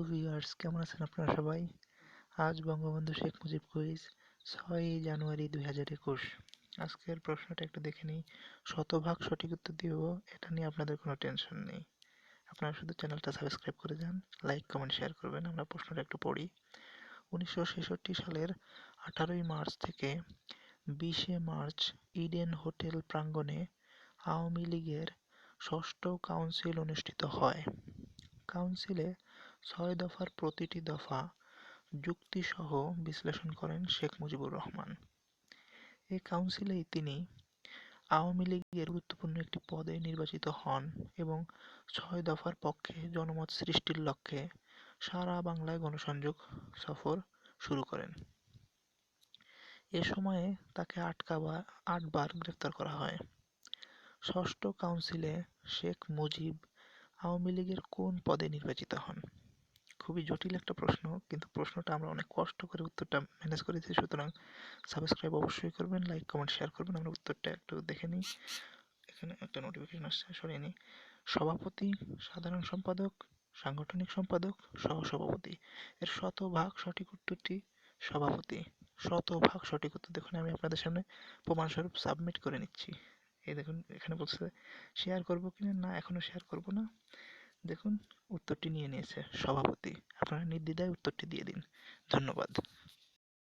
Hello viewers কেমন আছেন আপনারা সবাই? আজ বঙ্গবন্ধু শেখ মুজিব কুইজ ছয়ই জানুয়ারি দুই হাজার একুশ। আজকের প্রশ্নটা একটু দেখে নিই। শতভাগ সঠিক উত্তর দিব, এটা নিয়ে আপনাদের কোনো টেনশন নেই। আপনারা শুধু চ্যানেলটা সাবস্ক্রাইব করে যান লাইক কমেন্ট শেয়ার করবেন, আমরা প্রশ্নটা একটু পড়ি। উনিশশো ছেষট্টি সালের আঠারোই মার্চ থেকে বিশে মার্চ ইডেন হোটেল প্রাঙ্গণে আওয়ামী লীগের ষষ্ঠ কাউন্সিল অনুষ্ঠিত হয়। কাউন্সিলে ছয় দফার প্রতিটি দফা যুক্তিসহ বিশ্লেষণ করেন শেখ মুজিবুর রহমান। এ কাউন্সিলেই তিনি আওয়ামী লীগের গুরুত্বপূর্ণ একটি পদে নির্বাচিত হন এবং ছয় দফার পক্ষে জনমত সৃষ্টির লক্ষ্যে সারা বাংলায় গণসংযোগ সফর শুরু করেন। এ সময়ে তাকে আটকাবা আটবার গ্রেফতার করা হয়। ষষ্ঠ কাউন্সিলে শেখ মুজিব আওয়ামী লীগের কোন পদে নির্বাচিত হন? খুবই জটিল একটা প্রশ্ন, কিন্তু প্রশ্নটা আমরা অনেক কষ্ট করে উত্তরটা ম্যানেজ করেছি, সুতরাং সাবস্ক্রাইব অবশ্যই করবেন লাইক কমেন্ট শেয়ার করবেন, আমরা উত্তরটা একটু দেখে নিই। এখানে একটা নোটিফিকেশন আসছে, সরিয়ে নিই। সভাপতি, সাধারণ সম্পাদক, সাংগঠনিক সম্পাদক সহ সভাপতি এর শতভাগ সঠিক উত্তরটি সভাপতি। শতভাগ সঠিক উত্তর দেখুন, আমি আপনাদের সামনে প্রমাণস্বরূপ সাবমিট করে নিচ্ছি। এই দেখুন, এখানে বলছে শেয়ার করব কিনা? না, এখনও শেয়ার করব না। দেখুন উত্তরটি নিয়ে নিয়েছে সভাপতি। আপনারা নির্দ্বিধায় উত্তরটি দিয়ে দিন। ধন্যবাদ।